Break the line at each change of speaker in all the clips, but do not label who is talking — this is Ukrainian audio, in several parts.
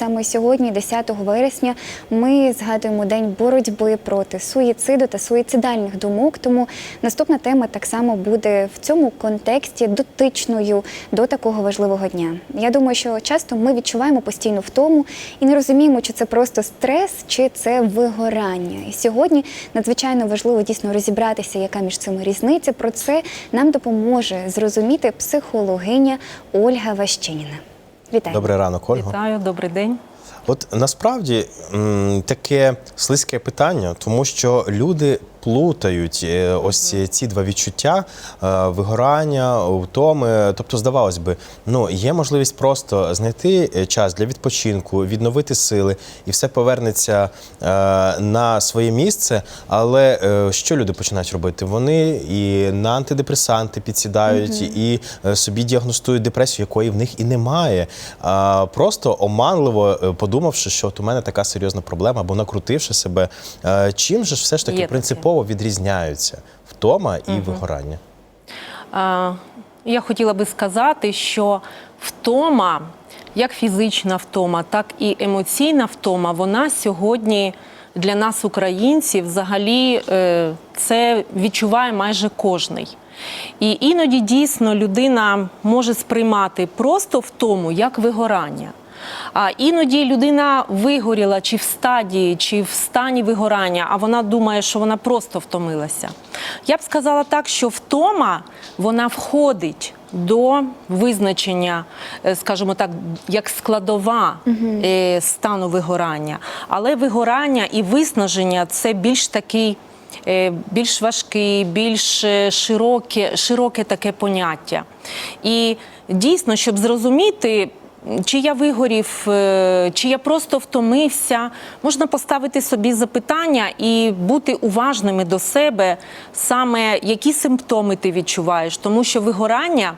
саме сьогодні, 10 вересня, ми згадуємо день боротьби проти суїциду та суїцидальних думок. Тому наступна тема так само буде в цьому контексті дотичною до такого важливого дня. Я думаю, що часто ми відчуваємо постійну втому і не розуміємо, чи це просто стрес, чи це вигорання. І сьогодні надзвичайно важливо дійсно розібратися, яка між цими різниця. Про це нам допоможе зрозуміти психологиня Ольга Ващиніна. Вітаю.
Добрий ранок, Ольга.
Вітаю, добрий день.
От насправді таке слизьке питання, тому що люди плутають е, ось ці- ці два відчуття е, вигорання, втоми. Тобто, здавалось би, ну є можливість просто знайти е, час для відпочинку, відновити сили, і все повернеться на своє місце. Але що люди починають робити? Вони і на антидепресанти підсідають, і е, собі діагностують депресію, якої в них і немає. Просто оманливо подумавши, що от у мене така серйозна проблема, або накрутивши себе. Чим же все ж таки
таке.
Принципово відрізняються втома і вигорання?
А, Я хотіла би сказати, що втома, як фізична втома, так і емоційна втома, вона сьогодні для нас, українців, взагалі е, це відчуває майже кожний. І іноді дійсно людина може сприймати просто втому як вигорання. А іноді людина вигоріла чи в стадії, чи в стані вигорання, а вона думає, що вона просто втомилася. Я б сказала так, що втома вона входить до визначення, е, скажімо так, як складова е, стану вигорання. Але вигорання і виснаження це більш такий. е, Більш важкий, більш широке, широке таке поняття. І дійсно, щоб зрозуміти, чи я вигорів, е, чи я просто втомився, можна поставити собі запитання і бути уважними до себе, саме які симптоми ти відчуваєш, тому що вигорання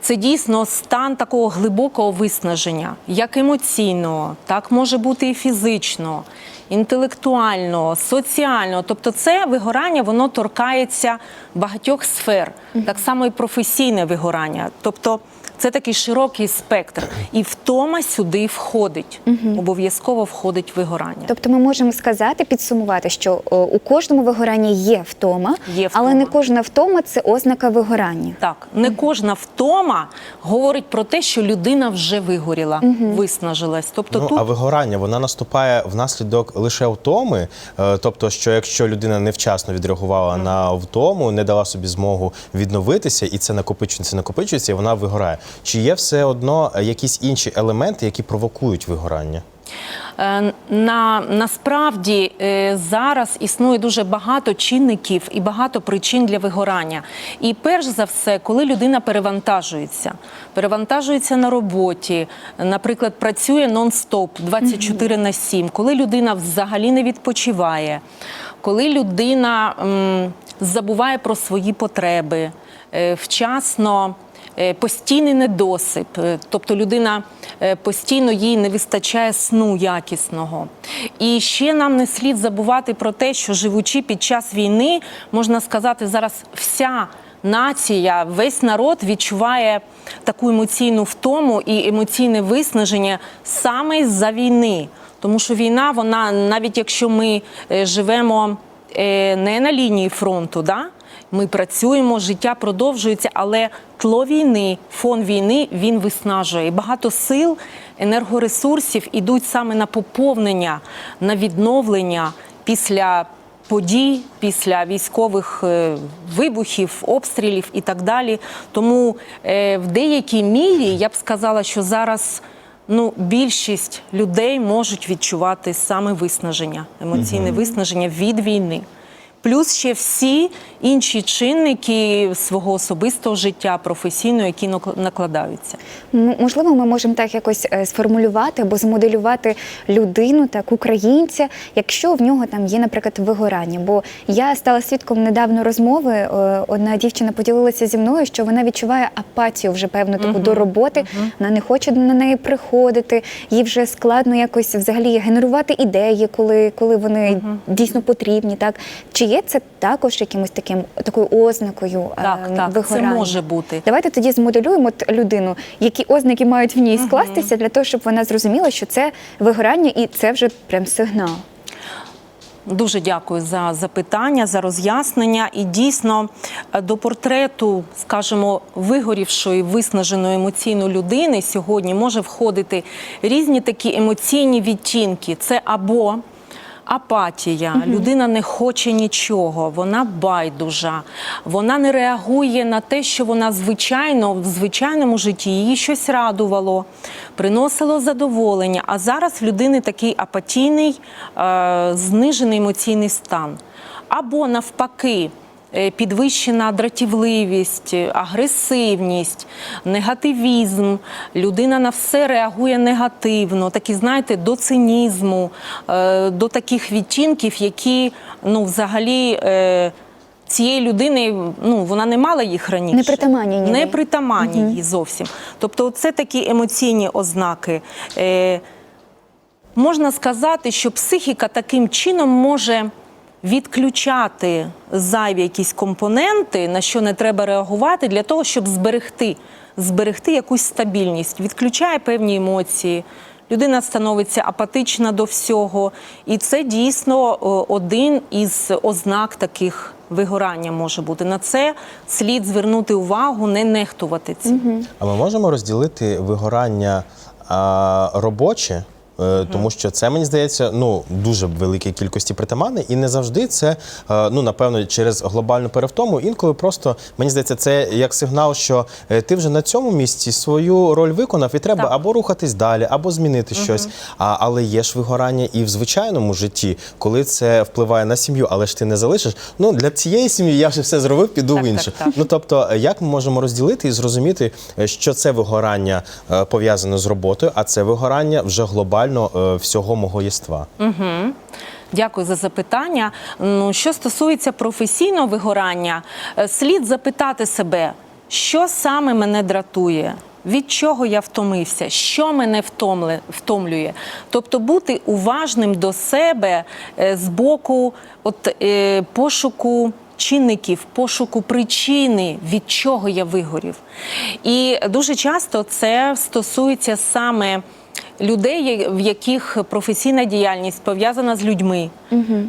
це дійсно стан такого глибокого виснаження, як емоційного, так може бути і фізичного. Інтелектуального, соціального, тобто це вигорання, воно торкається багатьох сфер, так само і професійне вигорання. Тобто це такий широкий спектр, і втома сюди входить. Обов'язково входить вигорання.
Тобто ми можемо сказати, підсумувати, що о, у кожному вигоранні є втома,
Є
але не кожна втома це ознака вигорання.
Так, не кожна втома говорить про те, що людина вже вигоріла, виснажилась. Тобто
Ну,
тут
а вигорання вона наступає внаслідок лише втоми. Е, Тобто, що якщо людина невчасно відреагувала на втому, не дала собі змогу відновитися, і це накопичується, накопичується, і вона вигорає. Чи є все одно е, якісь інші елементи, які провокують вигорання?
Е, На, насправді е, зараз існує дуже багато чинників і багато причин для вигорання. І перш за все, коли людина перевантажується, перевантажується на роботі, наприклад, працює нон-стоп 24 на 7, коли людина взагалі не відпочиває, коли людина м, забуває про свої потреби, вчасно. Е, Постійний недосип, е, тобто людина е, постійно їй не вистачає сну якісного. І ще нам не слід забувати про те, що живучи під час війни, можна сказати, зараз вся нація, весь народ відчуває таку емоційну втому і емоційне виснаження саме з-за війни. Тому що війна, вона, навіть якщо ми живемо не на лінії фронту, да? Ми працюємо, життя продовжується, але тло війни, фон війни він виснажує. І багато сил, енергоресурсів ідуть саме на поповнення, на відновлення після подій, після військових е, вибухів, обстрілів і так далі. Тому е, в деякій мірі я б сказала, що зараз. Ну, більшість людей можуть відчувати саме виснаження, емоційне виснаження від війни. Плюс ще всі інші чинники свого особистого життя, професійного, які нак- накладаються.
Можливо, ми можемо так якось е, сформулювати або змоделювати людину, так українця, якщо в нього там є, наприклад, вигорання. Бо я стала свідком недавно розмови. е, Одна дівчина поділилася зі мною, що вона відчуває апатію вже певну таку до роботи. Вона не хоче на неї приходити. Їй вже складно якось взагалі генерувати ідеї, коли, коли вони дійсно потрібні. Так чи є є це також якимось таким такою ознакою е,
Так, так, це може бути.
Давайте тоді змоделюємо людину, які ознаки мають в ній скластися для того, щоб вона зрозуміла, що це вигорання, і це вже прям сигнал.
Дуже дякую за запитання, за роз'яснення. І дійсно е, до портрету, скажімо, вигорівшої, виснаженої емоційно людини сьогодні може входити різні такі емоційні відтінки. Це або Апатія, людина не хоче нічого, вона байдужа, вона не реагує на те, що вона звичайно в звичайному житті її щось радувало, приносило задоволення. А зараз в людини такий апатійний, е, знижений емоційний стан. Або навпаки, підвищена дратівливість, е, агресивність, негативізм. Людина на все реагує негативно, такі, знаєте, до цинізму, е, до таких відтінків, які ну, взагалі. е, Цієї людини ну вона не мала їх раніше.
Не притаманні.
Не притаманні їй зовсім. Тобто, це такі емоційні ознаки. Е, можна сказати, що психіка таким чином може відключати зайві якісь компоненти, на що не треба реагувати, для того, щоб зберегти, зберегти якусь стабільність, відключає певні емоції. Людина становиться апатична до всього, і це дійсно один із ознак таких вигорання може бути. На це слід звернути увагу, не нехтувати цим.
А ми можемо розділити вигорання а, робоче, е, тому що це мені здається ну дуже великій кількості притаманне, і не завжди це е, ну напевно через глобальну перевтому. Інколи просто мені здається, це як сигнал, що е, ти вже на цьому місці свою роль виконав, і треба
Так.
або рухатись далі, або змінити щось. А але є ж вигорання і в звичайному житті, коли це впливає на сім'ю, але ж ти не залишиш. Ну для цієї сім'ї я вже все зробив, піду
Так,
в інше.
так.
Ну тобто, як ми можемо розділити і зрозуміти, що це вигорання пов'язане з роботою, а це вигорання вже глобально е, всього мого єства.
Дякую за запитання. Ну, що стосується професійного вигорання, е, слід запитати себе, що саме мене дратує. Від чого я втомився, що мене втомле, втомлює? Тобто бути уважним до себе е, з боку от, е, пошуку чинників, пошуку причини, від чого я вигорів. І дуже часто це стосується саме людей, в яких професійна діяльність пов'язана з людьми,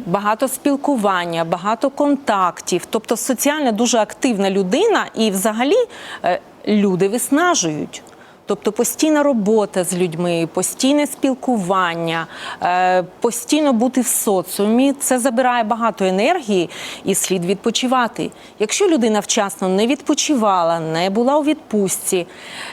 багато спілкування, багато контактів, тобто соціально дуже активна людина, і взагалі е, люди виснажують. Тобто постійна робота з людьми, постійне спілкування, е, постійно бути в соціумі це забирає багато енергії і слід відпочивати. Якщо людина вчасно не відпочивала, не була у відпустці,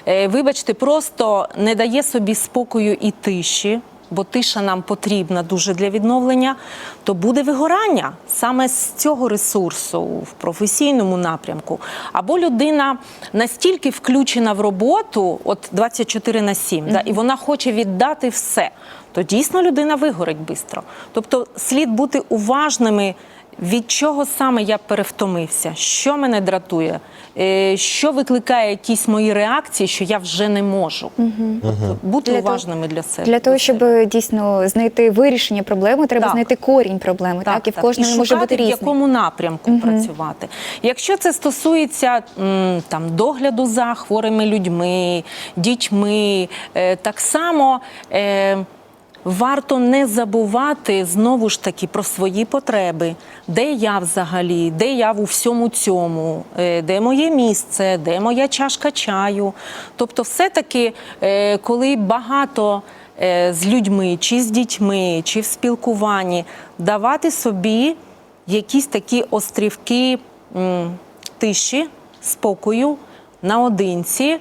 е, вибачте, просто не дає собі спокою і тиші. Бо тиша нам потрібна дуже для відновлення, то буде вигорання саме з цього ресурсу в професійному напрямку. Або людина настільки включена в роботу, от 24 на 7, да, і вона хоче віддати все, то дійсно людина вигорить швидко. Тобто слід бути уважними. Від чого саме я перевтомився? Що мене дратує? Е, Що викликає якісь мої реакції, що я вже не можу? Тобто бути
Для того-
уважними для себе.
Для того, щоб дійсно знайти вирішення проблеми, треба
Так.
знайти корінь проблеми. Так, і в кожного
і
може бути
в якому напрямку працювати. Якщо це стосується там догляду за хворими людьми, дітьми, е, так само. Варто не забувати знову ж таки про свої потреби, де я взагалі, де я у всьому цьому, е, де моє місце, де моя чашка чаю. Тобто, все-таки, е, коли багато е, з людьми, чи з дітьми, чи в спілкуванні, давати собі якісь такі острівки тиші, спокою, наодинці.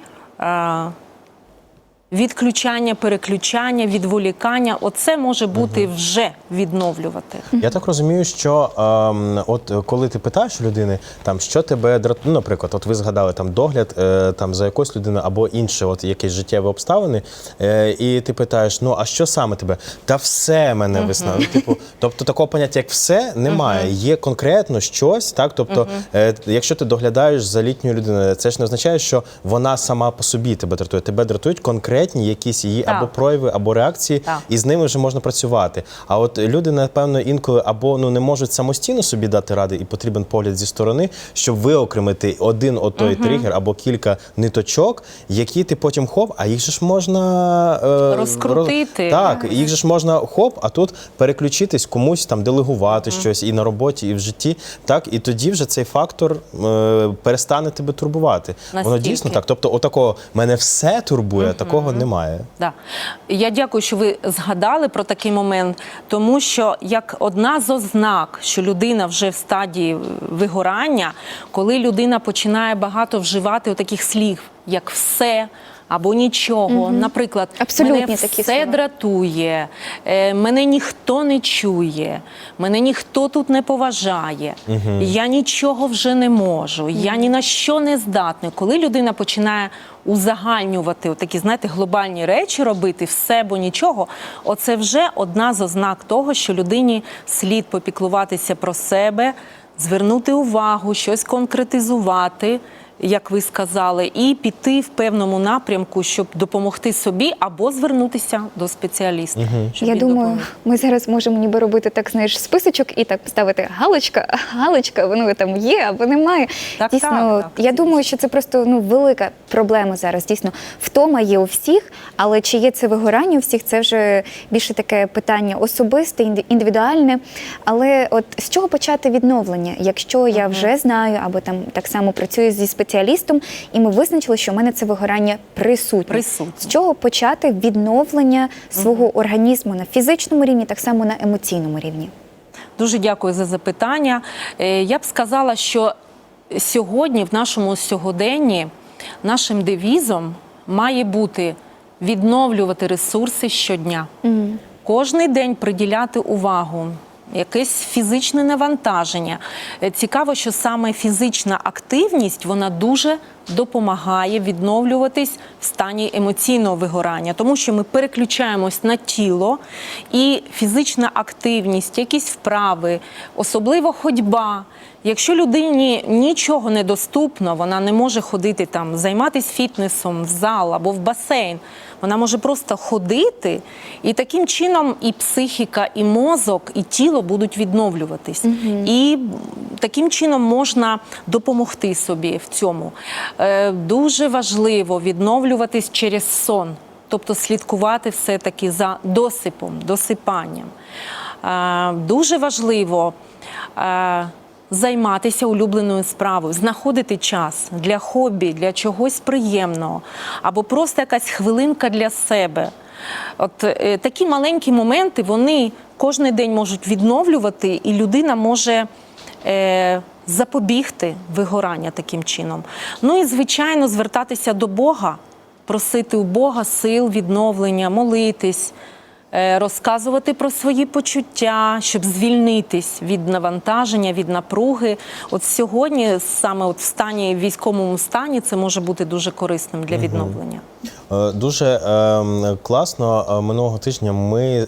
Відключання, переключання, відволікання. Оце може бути вже відновлювати.
Я так розумію, що ем, от е, коли ти питаєш людини, там що тебе дратує, ну, наприклад, от ви згадали там догляд е, там за якоюсь людиною або інше, от якісь життєві обставини, е, і ти питаєш, ну а що саме тебе? Та все мене весна. Ну, типу, тобто такого поняття, як все, немає. Є конкретно щось, так. Тобто, е, якщо ти доглядаєш за літньою людиною, це ж не означає, що вона сама по собі тебе дратує. Тебе дратують конкретні якісь її
Так.
або прояви, або реакції,
Так.
і з ними вже можна працювати. А от люди, напевно, інколи або ну не можуть самостійно собі дати ради, і потрібен погляд зі сторони, щоб виокремити один отой тригер або кілька ниточок, які ти потім хоп, а їх же ж можна е,
Розкрутити.
роз- Так, їх же ж можна хоп, а тут переключитись комусь там делегувати щось і на роботі, і в житті. Так, і тоді вже цей фактор е, перестане тебе турбувати. Воно дійсно так. Тобто, отакого мене все турбує, такого немає.
Да. Я дякую, що ви згадали про такий момент, тому що як одна з ознак, що людина вже в стадії вигорання, коли людина починає багато вживати таких слів, як все. Або нічого, наприклад,
Абсолютні
мене
такі
все
слова.
дратує, е, мене ніхто не чує, мене ніхто тут не поважає, я нічого вже не можу, я ні на що не здатний. Коли людина починає узагальнювати такі, знаєте, глобальні речі робити, все бо нічого, оце вже одна з ознак того, що людині слід попіклуватися про себе, звернути увагу, щось конкретизувати як ви сказали, і піти в певному напрямку, щоб допомогти собі або звернутися до спеціаліста. щоб
Я думаю,
допоміг.
ми зараз можемо ніби робити так, знаєш, списочок і так ставити галочка, галочка, воно там є або немає.
Так,
дійсно,
так, так.
я думаю, що це просто ну велика проблема зараз. Дійсно, втома є у всіх, але чи є це вигорання у всіх, це вже більше таке питання особисте, індивідуальне. Але от з чого почати відновлення, якщо я вже знаю або там так само працюю зі спеціалістом, і ми визначили, що в мене це вигорання присутнє.
Присутнє.
З чого почати відновлення свого організму на фізичному рівні, так само на емоційному рівні?
Дуже дякую за запитання. Е, Я б сказала, що сьогодні, в нашому сьогоденні, нашим девізом має бути відновлювати ресурси щодня. Кожний день приділяти увагу. Якесь фізичне навантаження. Е, Цікаво, що саме фізична активність вона дуже допомагає відновлюватись в стані емоційного вигорання, тому що ми переключаємось на тіло, і фізична активність, якісь вправи, особливо ходьба. Якщо людині нічого не доступно, вона не може ходити там, займатися фітнесом в зал або в басейн. Вона може просто ходити, і таким чином і психіка, і мозок, і тіло будуть відновлюватись. І таким чином можна допомогти собі в цьому. Е, Дуже важливо відновлюватись через сон, тобто слідкувати все-таки за досипом, досипанням. Е, Дуже важливо. е, Займатися улюбленою справою, знаходити час для хобі, для чогось приємного, або просто якась хвилинка для себе. От е, такі маленькі моменти вони кожен день можуть відновлювати, і людина може запобігти вигорання таким чином. Ну і звичайно, звертатися до Бога, просити у Бога сил відновлення, молитись. е, Розказувати про свої почуття, щоб звільнитись від навантаження, від напруги. От сьогодні, саме от в стані в військовому стані, це може бути дуже корисним для відновлення.
Е, Дуже е, класно. Е, Минулого тижня ми е,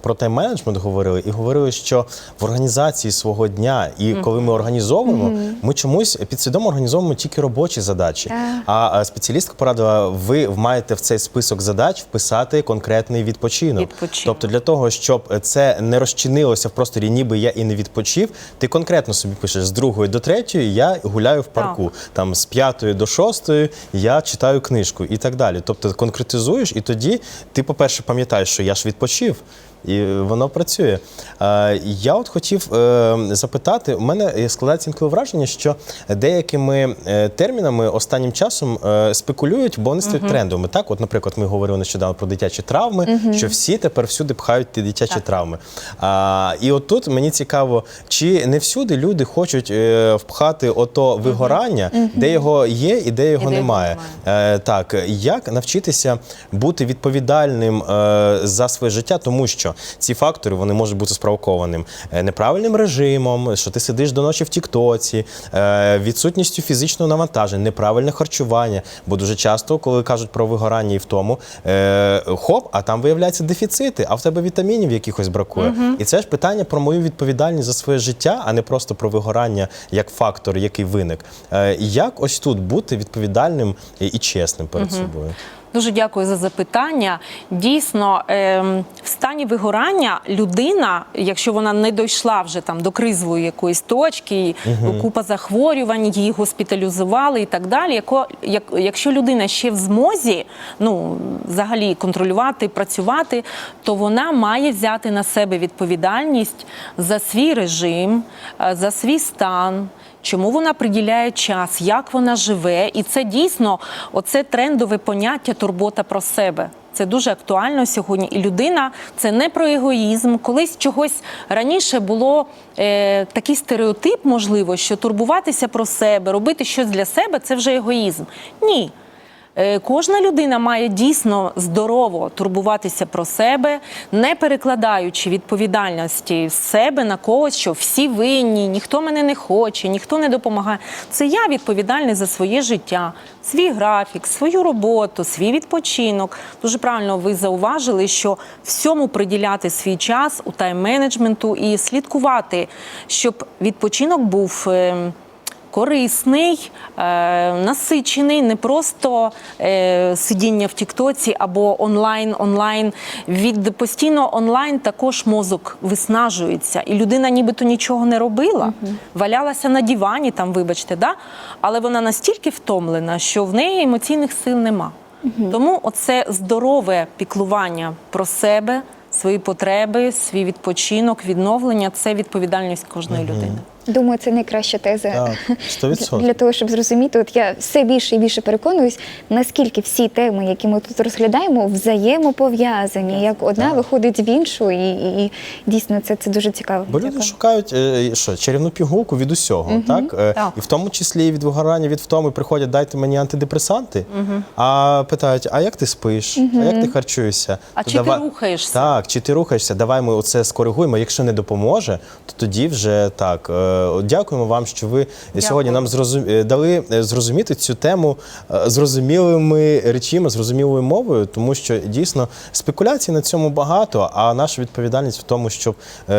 про тайм-менеджмент говорили і говорили, що в організації свого дня, і коли ми організовуємо, ми чомусь підсвідомо організовуємо тільки робочі задачі.
Так.
А спеціалістка порадила, ви маєте в цей список задач вписати конкретний відпочинок.
Відпочинок.
Тобто для того, щоб це не розчинилося в просторі, ніби я і не відпочив, ти конкретно собі пишеш з другої до третьої я гуляю в парку. Там з п'ятої до шостої я читаю книжку і так далі. Тобто конкретизуєш, і тоді ти, по-перше, пам'ятаєш, що я ж відпочив. І воно працює. Е, Я от хотів е, запитати, у мене е, складається інколи враження, що деякими термінами останнім часом спекулюють, бо вони стають трендовими. Так, от, наприклад, ми говорили нещодавно про дитячі травми, що всі тепер всюди пхають ті дитячі травми. А, і от тут мені цікаво, чи не всюди люди хочуть впхати ото вигорання, де його є і де його
де його
немає. Е, так, як навчитися бути відповідальним за своє життя, тому що ці фактори вони можуть бути спровокованим е, неправильним режимом, що ти сидиш до ночі в Тіктоці, е, відсутністю фізичного навантаження, неправильне харчування. Бо дуже часто, коли кажуть про вигорання і втому, е, хоп, а там виявляються дефіцити, а в тебе вітамінів якихось бракує. І це ж питання про мою відповідальність за своє життя, а не просто про вигорання як фактор, який виник. Як ось тут бути відповідальним і і чесним перед собою?
Дуже дякую за запитання. Дійсно, ем, в стані вигорання людина, якщо вона не дійшла вже там до кризової якоїсь точки, купа захворювань, її госпіталізували і так далі. Якщо людина ще в змозі, ну взагалі контролювати, працювати, то вона має взяти на себе відповідальність за свій режим, е, за свій стан. Чому вона приділяє час, як вона живе, і це дійсно оце трендове поняття турбота про себе. Це дуже актуально сьогодні. І людина це не про егоїзм. Колись чогось раніше було е, такий стереотип, можливо, що турбуватися про себе, робити щось для себе це вже егоїзм. Ні. Е, Кожна людина має дійсно здорово турбуватися про себе, не перекладаючи відповідальності з себе на когось, що всі винні, ніхто мене не хоче, ніхто не допомагає. Це я відповідальний за своє життя, свій графік, свою роботу, свій відпочинок. Дуже правильно ви зауважили, що всьому приділяти свій час у тайм-менеджменту і слідкувати, щоб відпочинок був. Корисний, е, насичений, не просто е, сидіння в Тіктоці або онлайн, онлайн. Від постійно онлайн також мозок виснажується, і людина нібито нічого не робила, валялася на дивані, там, вибачте, да? але вона настільки втомлена, що в неї емоційних сил нема. Тому оце здорове піклування про себе, свої потреби, свій відпочинок, відновлення це відповідальність кожної людини.
Думаю, це найкраща теза
Так, 100%.
для того, щоб зрозуміти. От я все більше і більше переконуюсь, наскільки всі теми, які ми тут розглядаємо, взаємопов'язані. Як одна виходить в іншу, і, і, і дійсно це, це дуже цікаво.
Бо люди шукають е, що, чарівну пігулку від усього, так? Е,
Так.
І в тому числі від вигорання, від втоми приходять, дайте мені антидепресанти, а питають, а як ти спиш, а як ти харчуєшся?
А
То
чи ти рухаєшся?
Так, чи ти рухаєшся? Давай ми оце скоригуємо. Якщо не допоможе, то тоді вже так. Е, Дякуємо вам, що ви сьогодні нам зрозум... е, дали е, зрозуміти цю тему зрозумілими речима, зрозумілою мовою, тому що дійсно спекуляцій на цьому багато, а наша відповідальність в тому, щоб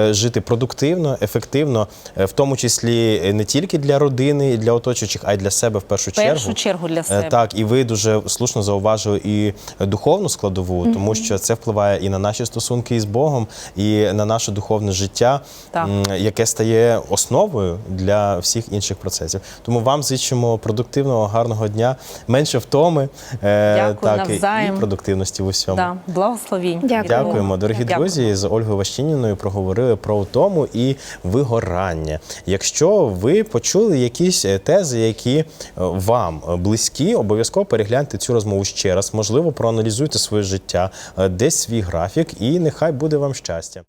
жити продуктивно, ефективно, в тому числі не тільки для родини і для оточуючих, а й для себе в першу
В
чергу.
першу чергу для себе.
Так, і ви дуже слушно зауважили і духовну складову, тому що це впливає і на наші стосунки із Богом, і на наше духовне життя,
Так.
яке стає основою для всіх інших процесів. Тому вам зичимо продуктивного, гарного дня, менше втоми, е,
Дякую,
так і- і продуктивності в усьому.
Да, благословінь.
Дякую.
Дякуємо, дорогі
Дякую.
друзі. З Ольгою Ващиніною проговорили про утому і вигорання. Якщо ви почули якісь е, тези, які е, вам близькі, обов'язково перегляньте цю розмову ще раз. Можливо, проаналізуйте своє життя, десь свій графік, і нехай буде вам щастя.